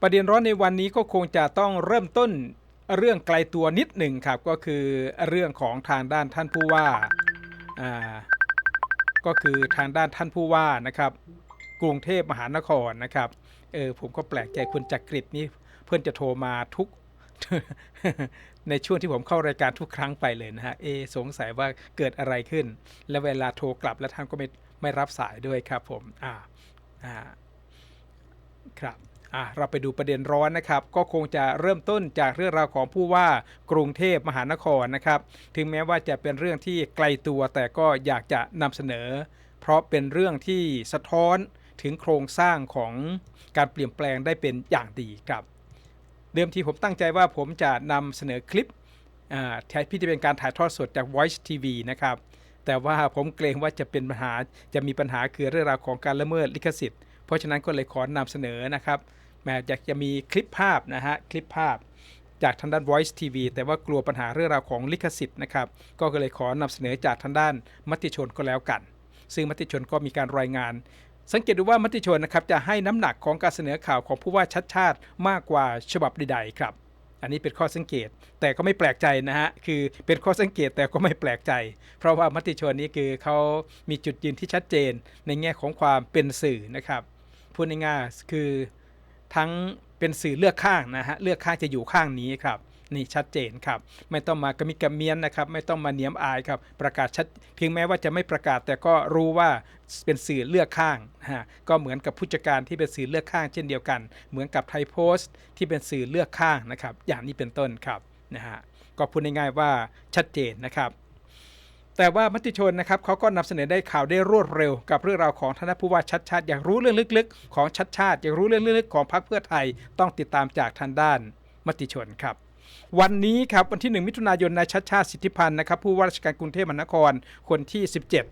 ประเด็นร้อนในวันนี้ก็คงจะต้องเริ่มต้นเรื่องไกลตัวนิดหนึ่งครับก็คือเรื่องของทางด้านท่านผู้ว่าอ่าก็คือทางด้านท่านผู้ว่านะครับ กรุงเทพมหานครนะครับเออผมก็แปลกใจคุณจักริดนี่เพื่อนจะโทรมาทุก ในช่วงที่ผมเข้ารายการทุกครั้งไปเลยนะฮะเอสงสัยว่าเกิดอะไรขึ้น แล้วเวลาโทรกลับแล้วท่านก็ไม่ไม่รับสายด้วยครับผมอ่าอ่าครับ อะเราไปดูประเด็นร้อนนะครับ ก็คงจะเริ่มต้นจากเรื่องราวของผู้ว่ากรุงเทพมหานครนะครับ ถึงแม้ว่าจะเป็นเรื่องที่ไกลตัวแต่ก็อยากจะนำเสนอ เพราะเป็นเรื่องที่สะท้อนถึงโครงสร้างของการเปลี่ยนแปลงได้เป็นอย่างดีครับ เดิมทีผมตั้งใจว่าผมจะนำเสนอคลิปแทนที่จะเป็นการถ่ายทอดสดจาก Voice TV นะครับ แต่ว่าผมเกรงว่าจะเป็นปัญหาจะมีปัญหาคือเรื่องราวของการละเมิดลิขสิทธิ์ เพราะฉะนั้นก็เลยขอนำเสนอนะครับ อยากจะมีคลิปภาพนะฮะคลิปภาพจากทางด้าน Voice TV แต่ว่ากลัวปัญหาเรื่องราวของลิขสิทธิ์นะครับก็เลยขอนำเสนอจากทางด้านมติชนก็แล้วกัน ซึ่งมติชนก็มีการรายงาน สังเกตดูว่ามติชนนะครับจะให้น้ำหนักของการเสนอข่าวของผู้ว่าชัดชาติมากกว่าฉบับใดๆครับ อันนี้เป็นข้อสังเกตแต่ก็ไม่แปลกใจนะฮะคือเป็นข้อสังเกตแต่ก็ไม่แปลกใจ เพราะว่ามติชนนี้คือเขามีจุดยืนที่ชัดเจนในแง่ของความเป็นสื่อนะครับพูดง่ายๆคือ ทั้งเป็นสื่อเลือกข้างนะฮะเลือกข้างจะอยู่ข้างนี้ครับนี่ชัดเจนครับ ไม่ต้องมากระมิดกระเมียนนะครับ ไม่ต้องมาเนียมอายครับ ประกาศชัดเพียงแม้ว่าจะไม่ประกาศแต่ก็รู้ว่าเป็นสื่อเลือกข้างนะฮะก็เหมือนกับผู้จัดการที่เป็นสื่อเลือกข้าง เช่นเดียวกัน เหมือนกับไทยโพสต์ที่เป็นสื่อเลือกข้างนะครับ อย่างนี้เป็นต้นครับนะฮะก็พูดง่ายๆว่าชัดเจนนะครับ แต่ว่ามติชนนะครับเขาก็นำเสนอได้ข่าวได้รวดเร็ว กับเรื่องราวของท่านผู้ว่าชัดชาติอยากรู้เรื่องลึกๆ ของชัดชาติอยากรู้เรื่องลึกๆของพรรคเพื่อไทยต้องติดตามจากทางด้านมติชนครับวันนี้ครับวันที่ 1 มิถุนายนนายชัดชาติสิทธิพันธ์นะครับผู้ว่าราชการกรุงเทพมหานครคนที่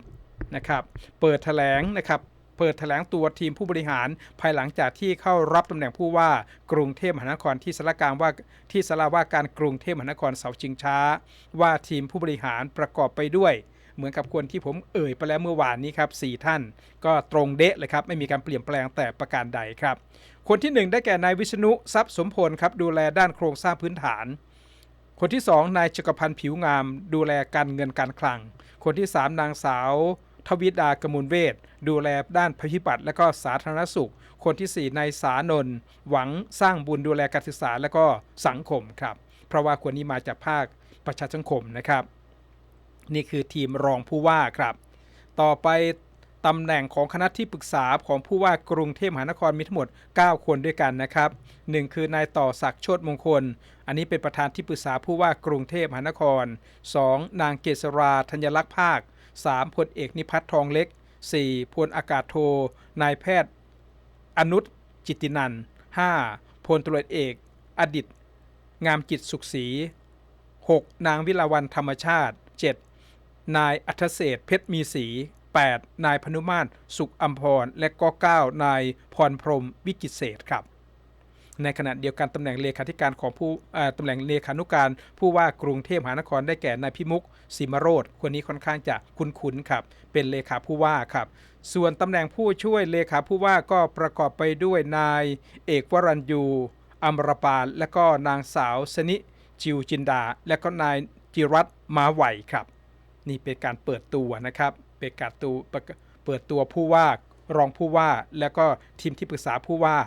17นะครับเปิดแถลงนะครับ เปิดแถลงตัวทีมผู้บริหาร ภายหลังจากที่เข้ารับตำแหน่งผู้ว่ากรุงเทพมหานครที่สารกลางว่าที่สาราว่าการกรุงเทพมหานครเสาชิงช้า ว่าทีมผู้บริหารประกอบไปด้วยเหมือนกับคนที่ผมเอ่ยไปแล้วเมื่อวานนี้ครับสท่าน ก็ตรงเดะเลยครับ ไม่มีการเปลี่ยนแปลงแต่ประการใดครับ คนที่ 1 ได้แก่นายวิษณุทรัพย์สมพลครับดูแลด้านโครงสร้างพื้นฐาน คนที่ 2 นายจักรพันธ์ผิวงาม ดูแลการเงินการคลัง คนที่ 3 นางสาว ทวิดากมลเวทดูแลด้านภัยพิบัติและก็สาธารณสุข คนที่4นสานนหวังสร้างบุญดูแลการศึกษาและก็สังคมครับ เพราะว่าคนนี้มาจากภาคประชาสังคมนะครับ นี่คือทีมรองผู้ว่าครับ ต่อไปตำแหน่งของคณะที่ปรึกษาของผู้ว่ากรุงเทพมหานครมีทั้งหมด 9 คนด้วยกันนะครับ 1 คือนายต่อศักดิ์โชติมงคล อันนี้เป็นประธานที่ปรึกษาผู้ว่ากรุงเทพมหานคร 2. นางเกษราธัญลักษณ์ภาค 3. พลเอกนิพัฒน์ทองเล็ก 4. พลอากาศโท นายแพทย์ อนุชจิตินัน 5. พลตรวจเอก อดิต งามจิตสุขศรี 6. นางวิลาวันธรรมชาติ 7. นายอัธเศษเพชรมีศรี 8. นายพนุมาตรสุขอัมพร และก็9นายพรพรมวิกิเศษครับ ในขณะเดียวกันตำแหน่งเลขาธิการของผู้ตำแหน่งเลขานุการ ผู้ว่ากรุงเทพมหานครได้แก่นายพิมุกสิมโรธคนนี้ค่อนข้างจะคุ้นๆครับ เป็นเลขาผู้ว่าครับ ส่วนตำแหน่งผู้ช่วยเลขาผู้ว่าก็ประกอบไปด้วยนายเอกวรัญยูอมรปานและก็นางสาวสนิจิวจินดา และก็นายจิรัตมาไหวครับ นี่เป็นการเปิดตัวนะครับ เป็นการตูเปิดตัวผู้ว่า รองผู้ว่า แล้วก็ทีมที่ปรึกษาผู้ว่า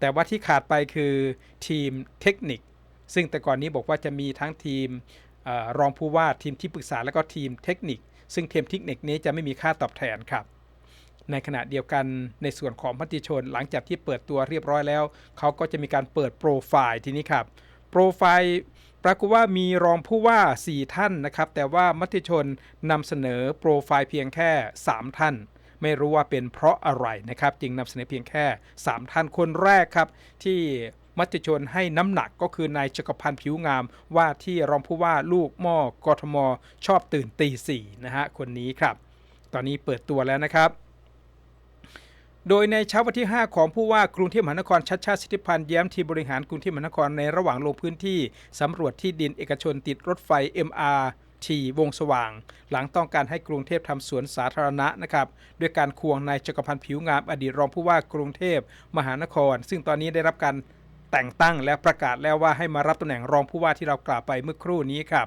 แต่ว่าที่ขาดไปคือทีมเทคนิค ซึ่งแต่ก่อนนี้บอกว่าจะมีทั้งทีมออรองผู้ว่าทีมที่ปรึกษาแล้วก็ทีมเทคนิค ซึ่งทีมเทคนิคนี้จะไม่มีค่าตอบแทนครับ ในขณะเดียวกันในส่วนของมติชนหลังจากที่เปิดตัวเรียบร้อยแล้ว เขาก็จะมีการเปิดโปรไฟล์ทีนี้ครับโปรไฟล์ปรากฏว่ามีรองผู้ว่า 4 ท่านนะครับ แต่ว่ามติชนนำเสนอโปรไฟล์เพียงแค่ 3 ท่าน ไม่รู้ว่าเป็นเพราะอะไรนะครับ จึงนำเสนอเพียงแค่ 3 ท่านคนแรกครับ ที่มติชนให้น้ำหนักก็คือนายจักรพันธ์ผิวงาม ว่าที่รองผู้ว่าลูกหม้อกทม ชอบตื่นตีสี่นะฮะคนนี้ครับ ตอนนี้เปิดตัวแล้วนะครับโดยในเช้าวันที่ 5 ของผู้ว่ากรุงเทพมหานครชัดชาติสิทธิพันธ์แย้มทีบริหารกรุงเทพมหานครในระหว่างลงพื้นที่สำรวจที่ดินเอกชนติดรถไฟ MRT วงสว่าง หลังต้องการให้กรุงเทพทำสวนสาธารณะนะครับด้วยการควงนายจักรพันธ์ผิวงามอดีตรองผู้ว่ากรุงเทพมหานคร ซึ่งตอนนี้ได้รับการแต่งตั้งและประกาศแล้วว่าให้มารับตำแหน่งรองผู้ว่าที่เรากล่าวไปเมื่อครู่นี้ครับ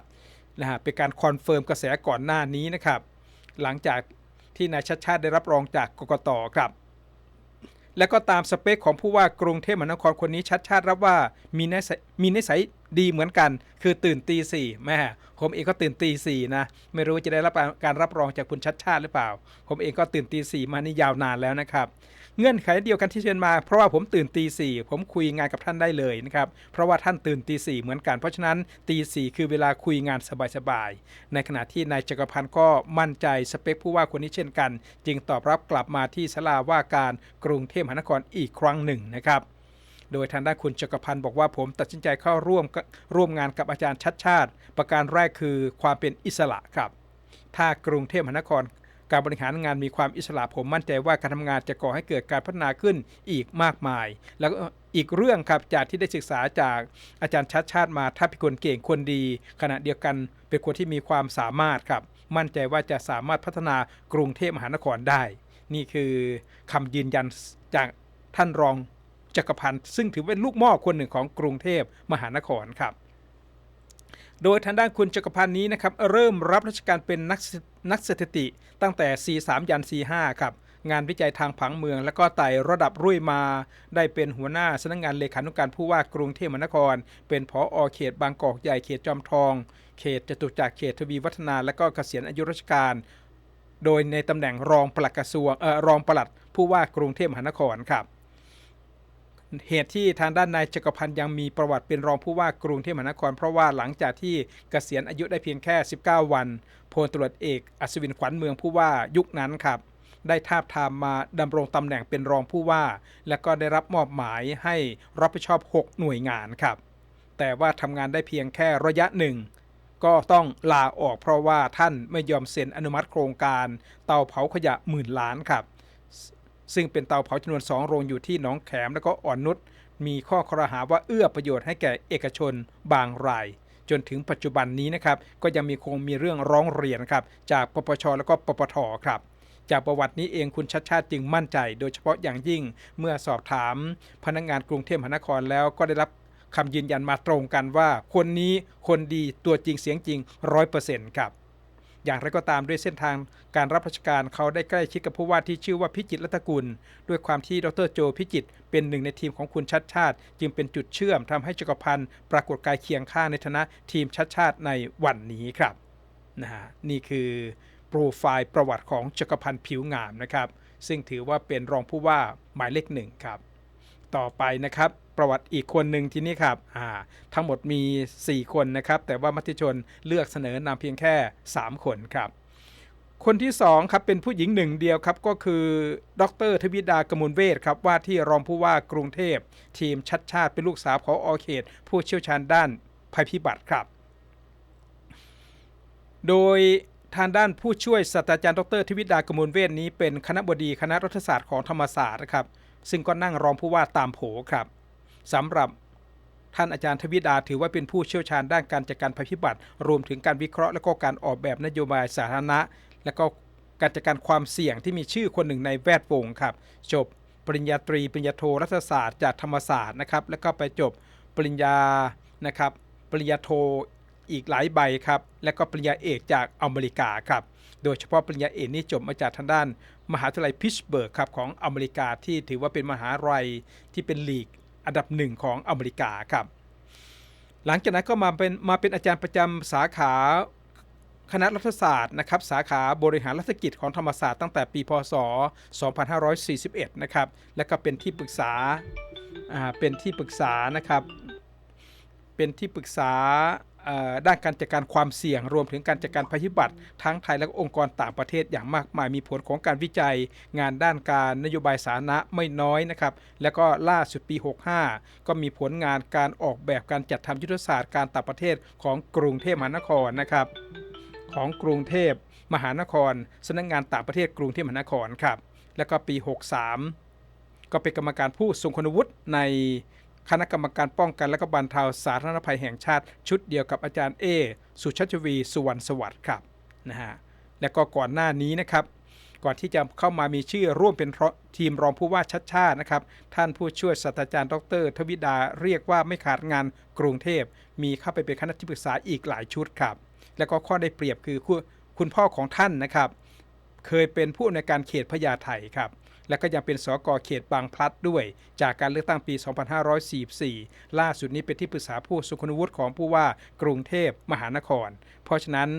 นะฮะเป็นการคอนเฟิร์มกระแสก่อนหน้านี้นะครับ หลังจากที่นายชัดชาติได้รับรองจากกกตครับ และก็ตามสเปคของผู้ว่ากรุงเทพมหานครคนนี้ชัดชาติรับว่ามีนิสัยมีนิสัยดีเหมือนกัน คือตื่นตีสี่แม่ผมเองก็ตื่นตีสี่นะ ไม่รู้จะได้รับการรับรองจากคุณชัดชาติหรือเปล่า ผมเองก็ตื่นตีสี่มานี่ยาวนานแล้วนะครับ เงื่อนไขเดียวกันที่เชิญมา เพราะว่าผมตื่นตีสี่ผมคุยงานกับท่านได้เลยนะครับเพราะว่าท่านตื่นตีสี่เหมือนกันเพราะฉะนั้นตีสี่คือเวลาคุยงานสบายๆในขณะที่นายจักรพันธ์ก็มั่นใจสเปคผู้ว่าคนนี้เช่นกัน จึงตอบรับกลับมาที่สลาว่าการกรุงเทพมหานครอีกครั้งหนึ่งนะครับโดยทางด้านคุณจักรพันธ์บอกว่าผมตัดสินใจเข้าร่วมร่วมงานกับอาจารย์ชัดชาติ ประการแรกคือความเป็นอิสระครับ ถ้ากรุงเทพมหานคร การบริหารงานมีความอิสระผมมั่นใจว่าการทำงานจะก่อให้เกิดการพัฒนาขึ้นอีกมากมาย แล้วก็อีกเรื่องครับจากที่ได้ศึกษาจากอาจารย์ชัดชาติมาถ้าเป็นคนเก่งคนดี ขณะเดียวกันเป็นคนที่มีความสามารถครับ มั่นใจว่าจะสามารถพัฒนากรุงเทพมหานครได้ นี่คือคำยืนยันจากท่านรองจักรพันธ์ซึ่งถือเป็นลูกหม้อคนหนึ่งของกรุงเทพมหานครครับ โดยทางด้านคุณจักรพันธ์นี้นะครับ เริ่มรับราชการเป็นนัก นักสถิติตั้งแต่ C3 ยัน C5 ครับงานวิจัยทางผังเมือง แล้วก็ไต่ระดับรุ่ยมา ได้เป็นหัวหน้าสำนักงงานเลขานุการผู้ว่ากรุงเทพมหานคร เป็นผออเขตบางกอกใหญ่เขตจอมทอง เขตจตุจักรเขตทวีวัฒนา และก็เกษียณอายุราชการ โดยในตำแหน่งรองปลัดกระทรวงเอ่อรองปลัดผู้ว่ากรุงเทพมหานครครับ เหตุที่ทางด้านนายจักรพันธ์ยังมีประวัติเป็นรองผู้ว่ากรุงเทพมหานคร เพราะว่าหลังจากที่เกษียณอายุได้เพียงแค่ 19 วันพลตรวจเอกอัศวินขวัญเมืองผู้ว่ายุคนั้นครับ ได้ทาบทามมาดำรงตำแหน่งเป็นรองผู้ว่า และก็ได้รับมอบหมายให้รับผิดชอบ 6 หน่วยงานครับ แต่ว่าทำงานได้เพียงแค่ระยะหนึ่งก็ต้องลาออกเพราะว่าท่านไม่ยอมเซ็นอนุมัติโครงการ เตาเผาขยะหมื่นล้านครับ ซึ่งเป็นเตาเผาจำนวน 2 โรงอยู่ที่หนองแขมและก็อ่อนนุชมีข้อครหาว่าเอื้อประโยชน์ให้แก่เอกชนบางราย จนถึงปัจจุบันนี้นะครับก็ยังมีคงมีเรื่องร้องเรียนครับจากปปชและก็ปปทครับจากประวัตินี้เองคุณชัดชาติจึงมั่นใจ โดยเฉพาะอย่างยิ่งเมื่อสอบถาม พนักงานกรุงเทพมหานครแล้วก็ได้รับคำยืนยันมาตรงกันว่า คนนี้คนดีตัวจริงเสียงจริงร้อยเปอร์เซ็นต์ครับ อย่างไรก็ตามด้วยเส้นทางการรับราชการเขาได้ใกล้ชิดกับผู้ว่าที่ชื่อว่าพิจิตรรัตกุล ด้วยความที่ดรโจพิจิตรเป็นหนึ่งในทีมของคุณชัดชาติ จึงเป็นจุดเชื่อมทำให้จักรพันธ์ปรากฏกายเคียงข้างในฐานะทีมชัดชาติในวันนี้ครับนะฮะนี่คือโปรไฟล์ประวัติของจักรพันธ์ผิวงามนะครับซึ่งถือว่าเป็นรองผู้ว่าหมายเลขหนึ่งครับ ต่อไปนะครับ ประวัติอีกคนหนึ่งที่นี่ครับอ่าทั้งหมดมี 4 คนนะครับ แต่ว่ามติชนเลือกเสนอนามเพียงแค่ 3 คนครับคนที่2ครับเป็นผู้หญิงหนึ่งเดียวครับก็คือ ดรทวิดากมลเวทครับว่าที่รองผู้ว่ากรุงเทพ ทีมชัดชาติเป็นลูกสาวของอเขต ผู้เชี่ยวชาญด้านภัยพิบัติครับ โดยทางด้านผู้ช่วยศาสตราจารย์ดรทวิดากมลเวทนี้เป็นคณะบดีคณะรัฐศาสตร์ของธรรมศาสตร์นะครับ ซึ่งก็นั่งรองผู้ว่าตามโผครับสำหรับท่านอาจารย์ทวิดาถือว่าเป็นผู้เชี่ยวชาญด้านการจัดการภัยพิบัติ รวมถึงการวิเคราะห์และก็การออกแบบนโยบายสาธารณะ และก็การจัดการความเสี่ยงที่มีชื่อคนหนึ่งในแวดวงครับ จบปริญญาตรีปริญญาโทรัฐศาสตร์จากธรรมศาสตร์นะครับ แล้วก็ไปจบปริญญานะครับ ปริญญาโทอีกหลายใบครับ และก็ปริญญาเอกจากอเมริกาครับ โดยเฉพาะปริญญาเอกนี่จบมาจากทางด้าน มหาวิทยาลัยพิชเบิร์กครับของอเมริกาที่ถือว่าเป็นมหาวิทยาลัยที่เป็นลีกอันดับหนึ่งของอเมริกาครับ หลังจากนั้นก็มาเป็นมาเป็นอาจารย์ประจำสาขาคณะรัฐศาสตร์นะครับสาขาบริหารรัฐกิจของธรรมศาสตร์ตั้งแต่ปีพศ 2541 นะครับและก็เป็นที่ปรึกษาเป็นที่ปรึกษานะครับเป็นที่ปรึกษา ด้านการจัดการความเสี่ยง รวมถึงการจัดการภัยพิบัติ ทั้งไทยและองค์กรต่างประเทศอย่างมากมายมีผลของการวิจัย งานด้านการนโยบายสาธารณะไม่น้อยนะครับแล้วก็ล่าสุดปี 65 ก็มีผลงานการออกแบบการจัดทำยุทธศาสตร์การต่างประเทศของกรุงเทพมหานครนะครับของกรุงเทพมหานครสำนักงงานต่างประเทศกรุงเทพมหานครครับแล้วก็ปี 63 ก็เป็นกรรมการผู้ทรงคุณวุฒิใน คณะกรรมการป้องกันและก็บรรเทาสาธารณภัยแห่งชาติ ชุดเดียวกับอาจารย์เอ สุชัชวี สุวรรณสวัสดิ์ครับนะฮะและก็ก่อนหน้านี้นะครับ ก่อนที่จะเข้ามามีชื่อร่วมเป็นทีมรองผู้ว่าชัดชาตินะครับ ท่านผู้ช่วยศาสตราจารย์ดร ทวิดาเรียกว่าไม่ขาดงานกรุงเทพ มีเข้าไปเป็นคณะที่ปรึกษาอีกหลายชุดครับ แล้วก็ข้อได้เปรียบคือคุณคุณพ่อของท่านนะครับ เคยเป็นผู้อำนวยการเขตพญาไทครับ และก็ยังเป็นสกเขตบางพลัดด้วย จากการเลือกตั้งปี 2544 ล่าสุดนี้เป็นที่ปรึกษาผู้สุขนุวุฒิของผู้ว่ากรุงเทพมหานคร เพราะฉะนั้น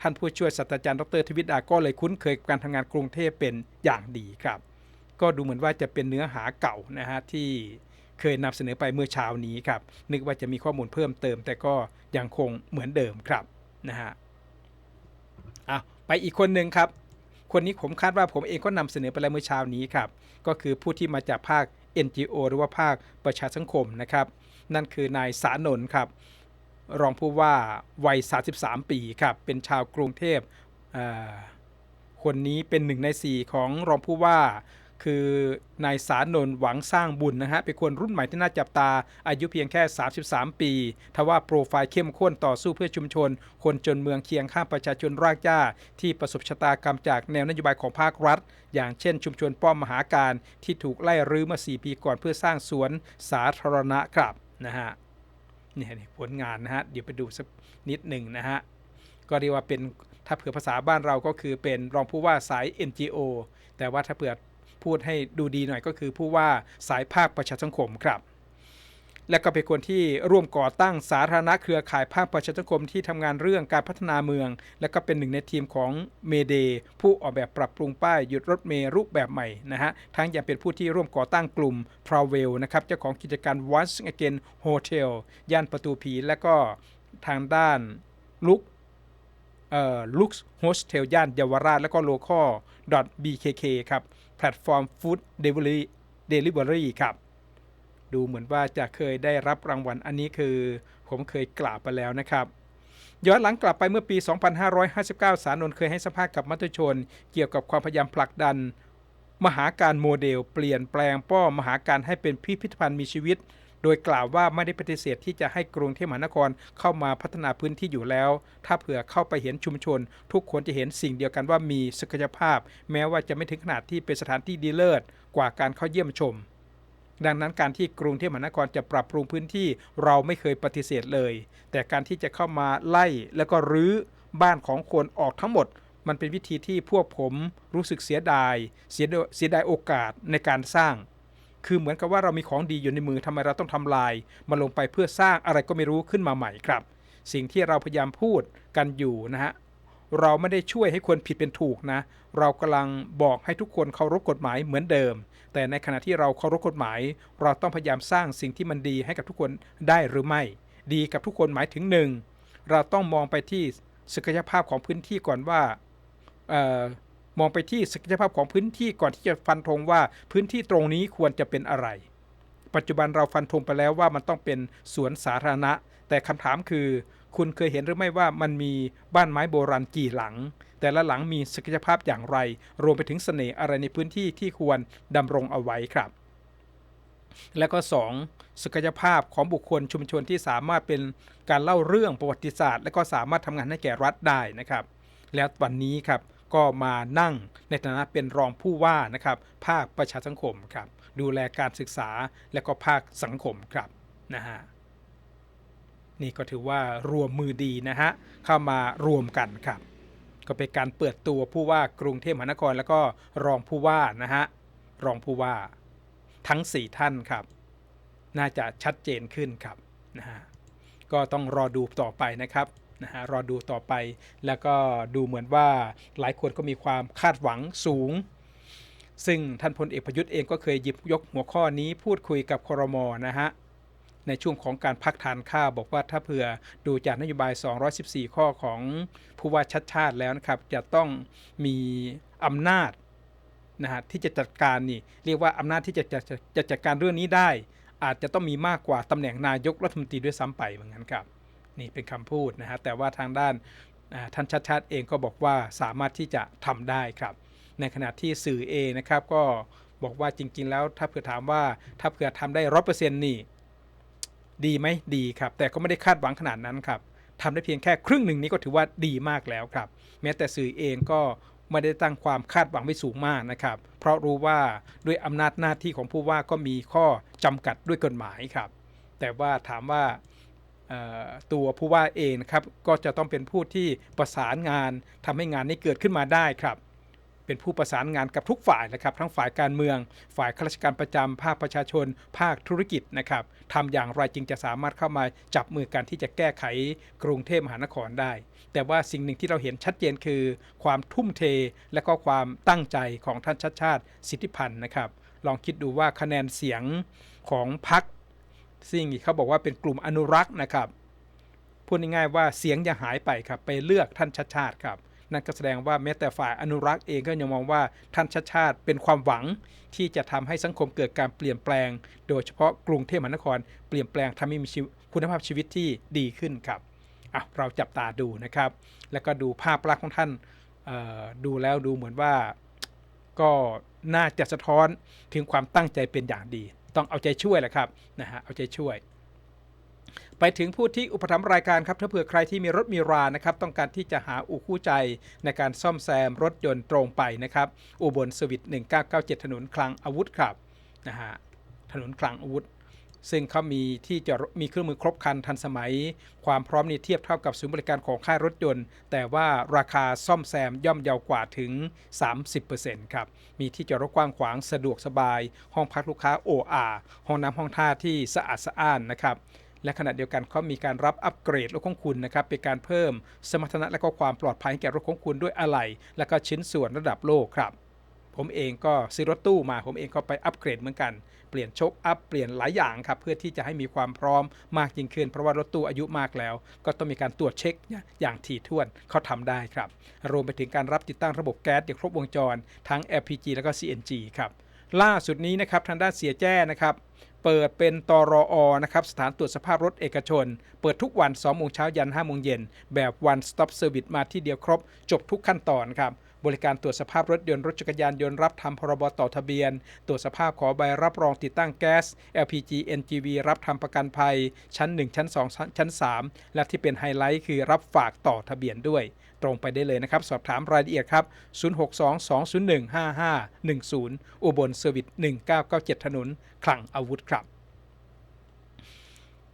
ท่านผู้ช่วยศาสตราจารย์ดรทวิดาก็เลยคุ้นเคยกับการทำงานกรุงเทพเป็นอย่างดีครับ ก็ดูเหมือนว่าจะเป็นเนื้อหาเก่านะฮะที่เคยนำเสนอไปเมื่อเช้านี้ครับ นึกว่าจะมีข้อมูลเพิ่มเติม แต่ก็ยังคงเหมือนเดิมครับนะฮะอะไปอีกคนหนึ่งครับ คนนี้ผมคาดว่าผมเองก็นำเสนอไปแล้วเมื่อเช้านี้ครับ ก็คือผู้ที่มาจากภาค NGO หรือว่าภาคประชาสังคมนะครับ นั่นคือนายสานนท์ครับ รองผู้ว่าวัย 33 ปีครับเป็นชาวกรุงเทพคนนี้เป็นหนึ่งใน 4 ของรองผู้ว่า คือนายสารนนท์หวังสร้างบุญนะฮะเป็นคนรุ่นใหม่ที่น่าจับตาอายุเพียงแค่ 33 ปี ทว่าโปรไฟล์เข้มข้นต่อสู้เพื่อชุมชน คนจนเมืองเคียงข้างประชาชนรากหญ้า ที่ประสบชะตากรรมจากแนวนโยบายของภาครัฐ อย่างเช่นชุมชนป้อมมหาการที่ถูกไล่รื้อมื่อ4ปีก่อนเพื่อสร้างสวนสาธารณะครับนะฮะนี่ผลงานนะฮะเดี๋ยวไปดูสักนิดหนึ่งนะฮะก็เรียกว่าเป็นถ้าเผื่อภาษาบ้านเราก็คือเป็นรองผู้ว่าสาย NGO แต่ว่าถ้าเผื่อ พูดให้ดูดีหน่อยก็คือผู้ว่าสายภาคประชาสังคมครับ และก็เป็นคนที่ร่วมก่อตั้งสาธารณเครือข่ายภาคประชาสังคมที่ทำงานเรื่องการพัฒนาเมือง และก็เป็นหนึ่งในทีมของเมเดผู้ออกแบบปรับปรุงป้ายหยุดรถเมล์รูปแบบใหม่นะฮะทั้งยังเป็นผู้ที่ร่วมก่อตั้งกลุ่ม p r a v e l นะครับเจ้าของกิจการ Once Again Hotel ย่านประตูผีและก็ทางด้านลุกเอ่อลุกโฮสเทลย่านเยาวราช แล้วก็ local bkk ครับ พลตฟอร์มฟู้ดเดลิเวอรี่เดลิเวอรี่ครับ ดูเหมือนว่าจะเคยได้รับรางวัลอันนี้คือ ผมเคยกล่าวไปแล้วนะครับ ย้อนหลังกลับไปเมื่อปี 2559 สารนนเคยให้สัมภาษณ์กับมัตชน เกี่ยวกับความพยายามผลักดัน มหาการโมเดล เปลี่ยนแปลงป้อมหาการให้เป็นพิพิธภัณฑ์มีชีวิต โดยกล่าวว่าไม่ได้ปฏิเสธที่จะให้กรุงเทพมหานครเข้ามาพัฒนาพื้นที่อยู่แล้ว ถ้าเผื่อเข้าไปเห็นชุมชน ทุกคนจะเห็นสิ่งเดียวกันว่ามีศักยภาพ แม้ว่าจะไม่ถึงขนาดที่เป็นสถานที่ดีเลิศกว่าการเข้าเยี่ยมชม ดังนั้นการที่กรุงเทพมหานครจะปรับปรุงพื้นที่เราไม่เคยปฏิเสธเลย แต่การที่จะเข้ามาไล่แล้วก็รื้อบ้านของคนออกทั้งหมดมันเป็นวิธีที่พวกผมรู้สึกเสียดาย เสียดเสียดายโอกาสในการสร้าง คือเหมือนกับว่าเรามีของดีอยู่ในมือทำไมเราต้องทำลายมาลงไปเพื่อสร้างอะไรก็ไม่รู้ขึ้นมาใหม่ครับ สิ่งที่เราพยายามพูดกันอยู่นะฮะเราไม่ได้ช่วยให้คนผิดเป็นถูกนะ เรากำลังบอกให้ทุกคนเคารพกฎหมายเหมือนเดิม แต่ในขณะที่เราเคารพกฎหมาย เราต้องพยายามสร้างสิ่งที่มันดีให้กับทุกคนได้หรือไม่ ดีกับทุกคนหมายถึงหนึ่งเราต้องมองไปที่ศักยภาพของพื้นที่ก่อนว่า มองไปที่ศักยภาพของพื้นที่ก่อนที่จะฟันธงว่าพื้นที่ตรงนี้ควรจะเป็นอะไร ปัจจุบันเราฟันธงไปแล้วว่ามันต้องเป็นสวนสาธารณะ แต่คำถามคือ คุณเคยเห็นหรือไม่ว่ามันมีบ้านไม้โบราณกี่หลัง แต่ละหลังมีศักยภาพอย่างไร รวมไปถึงเสน่ห์อะไรในพื้นที่ที่ควรดำรงเอาไว้ครับและก็ 2. ศักยภาพของบุคคลชุมชนที่สามารถเป็นการเล่าเรื่องประวัติศาสตร์ และก็สามารถทำงานให้แก่รัฐได้นะครับ แล้ววันนี้ครับ ก็มานั่งในฐานะเป็นรองผู้ว่านะครับ ภาคประชาสังคมครับ ดูแลการศึกษาและก็ภาคสังคมครับนะฮะนี่ก็ถือว่ารวมมือดีนะฮะเข้ามารวมกันครับ ก็เป็นการเปิดตัวผู้ว่ากรุงเทพมหานคร แล้วก็รองผู้ว่านะฮะรองผู้ว่าทั้ง 4 ท่านครับ น่าจะชัดเจนขึ้นครับนะฮะก็ต้องรอดูต่อไปนะครับ นะฮะรอดูต่อไป แล้วก็ดูเหมือนว่าหลายคนก็มีความคาดหวังสูง ซึ่งท่านพลเอกประยุทธ์เองก็เคยหยิบยกหัวข้อนี้พูดคุยกับคอรมอนะฮะในช่วงของการพักทานข้าวบอกว่าถ้าเผื่อดูจากนโยบาย 214 ข้อของผู้ว่าชัดชาติแล้วนะครับ จะต้องมีอำนาจนะฮะที่จะจัดการนี่เรียกว่าอำนาจที่จะจะจะจัดการเรื่องนี้ได้ อาจจะต้องมีมากกว่าตำแหน่งนายกรัฐมนตรีด้วยซ้ำไปเหมือนกันครับ นี่เป็นคำพูดนะฮะแต่ว่าทางด้านท่านชัดชาติเองก็บอกว่าสามารถที่จะทำได้ครับ ในขณะที่สื่อเองนะครับก็บอกว่าจริง ๆ แล้วถ้าเผื่อถามว่าถ้าเผื่อทำได้ร้อเปอร์เซ็นต์นี่ดีไหมดีครับ แต่ก็ไม่ได้คาดหวังขนาดนั้นครับทำได้เพียงแค่ครึ่งหนึ่งนี้ก็ถือว่าดีมากแล้วครับ แม้แต่สื่อเองก็ไม่ได้ตั้งความคาดหวังไว้สูงมากนะครับ เพราะรู้ว่าด้วยอำนาจหน้าที่ของผู้ว่าก็มีข้อจำกัดด้วยกฎหมายครับ แต่ว่าถามว่า ตัวผู้ว่าเองนะครับก็จะต้องเป็นผู้ที่ประสานงานทำให้งานนี้เกิดขึ้นมาได้ครับ เป็นผู้ประสานงานกับทุกฝ่ายนะครับ ทั้งฝ่ายการเมือง ฝ่ายข้าราชการประจำภาคประชาชน ภาคธุรกิจนะครับทำอย่างไรจึงจะสามารถเข้ามาจับมือกันที่จะแก้ไขกรุงเทพมหานครได้ แต่ว่าสิ่งหนึ่งที่เราเห็นชัดเจนคือ ความทุ่มเทและก็ความตั้งใจของท่านชัดชาติสิทธิพันธ์นะครับ ลองคิดดูว่าคะแนนเสียงของพรรค ซึ่งเขาบอกว่าเป็นกลุ่มอนุรักษ์นะครับพูดง่ายๆว่าเสียงจะหายไปครับไปเลือกท่านชัดชาติครับนั่นก็แสดงว่าแม้แต่ฝ่ายอนุรักษ์เองก็ยังมองว่าท่านชัดชาติเป็นความหวังที่จะทำให้สังคมเกิดการเปลี่ยนแปลง โดยเฉพาะกรุงเทพมหานครเปลี่ยนแปลงทำให้มีคุณภาพชีวิตที่ดีขึ้นครับอะเราจับตาดูนะครับ แล้วก็ดูภาพลักษณ์ของท่านดูแล้วดูเหมือนว่าก็น่าจะสะท้อนถึงความตั้งใจเป็นอย่างดี ต้องเอาใจช่วยแหละครับนะฮะเอาใจช่วย ไปถึงผู้ที่อุปถัมภ์รายการครับถ้าเผื่อใครที่มีรถมีรานะครับต้องการที่จะหาอู่คู่ใจในการซ่อมแซมรถยนต์ตรงไปนะครับอุบลสวิต1997 ถนนคลังอาวุธครับนะฮะถนนคลังอาวุธ ซึ่งเขามีที่จะมีเครื่องมือครบครันทันสมัย ความพร้อมนี่เทียบเท่ากับศูนย์บริการของค่ายรถยนต์ แต่ว่าราคาซ่อมแซมย่อมเยาวกว่าถึง 30%ครับ มีที่จอดรถกว้างขวางสะดวกสบาย ห้องพักลูกค้า OR ห้องน้ำห้องท่าที่สะอาดสะอ้านนะครับและขณะเดียวกันเขามีการรับอัปเกรดรถของคุณนะครับเป็นการเพิ่มสมรรถนะและก็ความปลอดภัยให้แก่รถของคุณด้วยอะไหล่และก็ชิ้นส่วนระดับโลกครับ ผมเองก็ซื้อรถตู้มาผมเองก็ไปอัปเกรดเหมือนกัน เปลี่ยนโชคอัพเปลี่ยนหลายอย่างครับเพื่อที่จะให้มีความพร้อมมากยิ่งขึ้น เพราะว่ารถตู้อายุมากแล้ว ก็ต้องมีการตรวจเช็คอย่างถี่ถ้วนเขาทำได้ครับ รวมไปถึงการรับติดตั้งระบบแก๊สอย่างครบวงจร ทั้ง LPG แล้วก็ CNG ครับล่าสุดนี้นะครับทางด้านเสียแจ้นะครับเปิดเป็นตรออนะครับสถานตรวจสภาพรถเอกชน เปิดทุกวัน2โมงเช้ายัน5โมงเย็นแบบ one stop service มาที่เดียวครบ จบทุกขั้นตอนครับ บริการตรวจสภาพรถยนต์รถจักรยานยนต์รับทำพรบต่อทะเบียน ตรวจสภาพขอใบรับรองติดตั้งแก๊ส LPG NGV รับทำประกันภัย ชั้น 1 ชั้น 2 ชั้น 3 และที่เป็นไฮไลท์คือรับฝากต่อทะเบียนด้วย ตรงไปได้เลยนะครับ สอบถามรายละเอียดครับ 062-201-5510 อุบลเซอร์วิส1997 ถนนคลังอาวุธครับ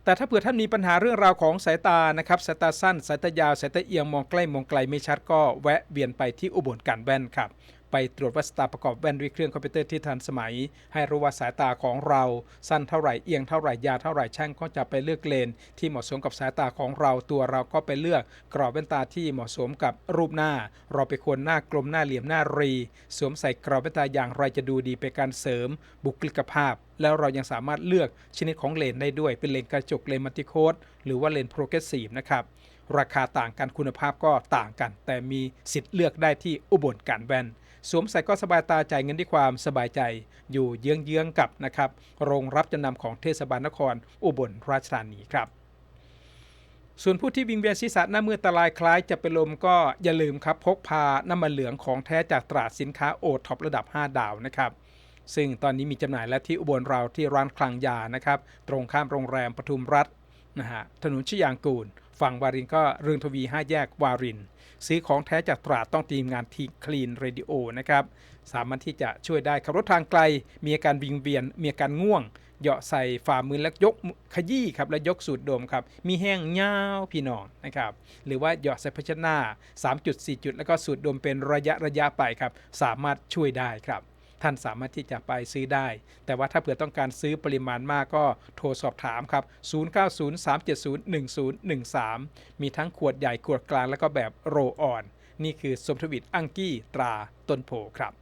แต่ถ้าเผื่อท่านมีปัญหาเรื่องราวของสายตานะครับสายตาสั้นสายตายาวสายตาเอียงมองใกล้มองไกลไม่ชัดก็แวะเวียนไปที่อุบลการแว่นครับไปตรวจวัดสายตาประกอบแว่นด้วยเครื่องคอมพิวเตอร์ที่ทันสมัย ให้รู้ว่าสายตาของเรา สั้นเท่าไหร่เอียงเท่าไหร่ยาวเท่าไหร่ช่างก็จะไปเลือกเลน ที่เหมาะสมกับสายตาของเราตัวเราก็ไปเลือกกรอบแว่นตาที่เหมาะสมกับรูปหน้า เราไปควรหน้ากลมหน้าเหลี่ยมหน้ารี สวมใส่กรอบแว่นตาอย่างไรจะดูดีเป็นการเสริมบุคลิกภาพ แล้วเรายังสามารถเลือกชนิดของเลนได้ด้วย เป็นเลนกระจกเลนมัลติโคดหรือว่าเลนโปรเกรสซีฟนะครับ ราคาต่างกันคุณภาพก็ต่างกัน แต่มีสิทธิ์เลือกได้ที่อุบลการแว่นสวมใส่ก็สบายตาจ่ายเงินด้วยความสบายใจ อยู่เยื้องๆกับนะครับโรงรับจำนำของเทศบาลนคร อุบลราชธานีครับส่วนผู้ที่วิงเวียนศีรษะหน้ามืดตาลายคล้ายจะเป็นลมก็อย่าลืมครับพกพาน้ำมันเหลืองของแท้จากตราดสินค้าโอท็อประดับ 5 ดาวนะครับ ซึ่งตอนนี้มีจำหน่ายและที่อุบลเราที่ร้านคลังยานะครับ ตรงข้ามโรงแรมปทุมรัฐนะฮะถนนชยางกูล ฝั่งวารินก็เรืองทวี 5 แยกวาริน ซื้อของแท้จากตราดต้องทีมงานทีคลีนเรดิโอนะครับ สามารถที่จะช่วยได้ขับรถทางไกล มีอาการวิงเวียน มีอาการง่วง เหยาะใส่ฝ่ามือแล้วยกขยี้ครับแล้วยกสูดดมครับ มีแห้งยาวพี่น้องนะครับ หรือว่าเหยาะใส่ภาชนะ3จุด4จุด แล้วก็สูดดมเป็นระยะระยะไปครับ สามารถช่วยได้ครับ ท่านสามารถที่จะไปซื้อได้ แต่ว่าถ้าเผื่อต้องการซื้อปริมาณมากก็โทรสอบถามครับ 0903701013 มีทั้งขวดใหญ่ขวดกลางแล้วก็แบบโรออน นี่คือสมทวิตอังกี้ตราต้นโพครับ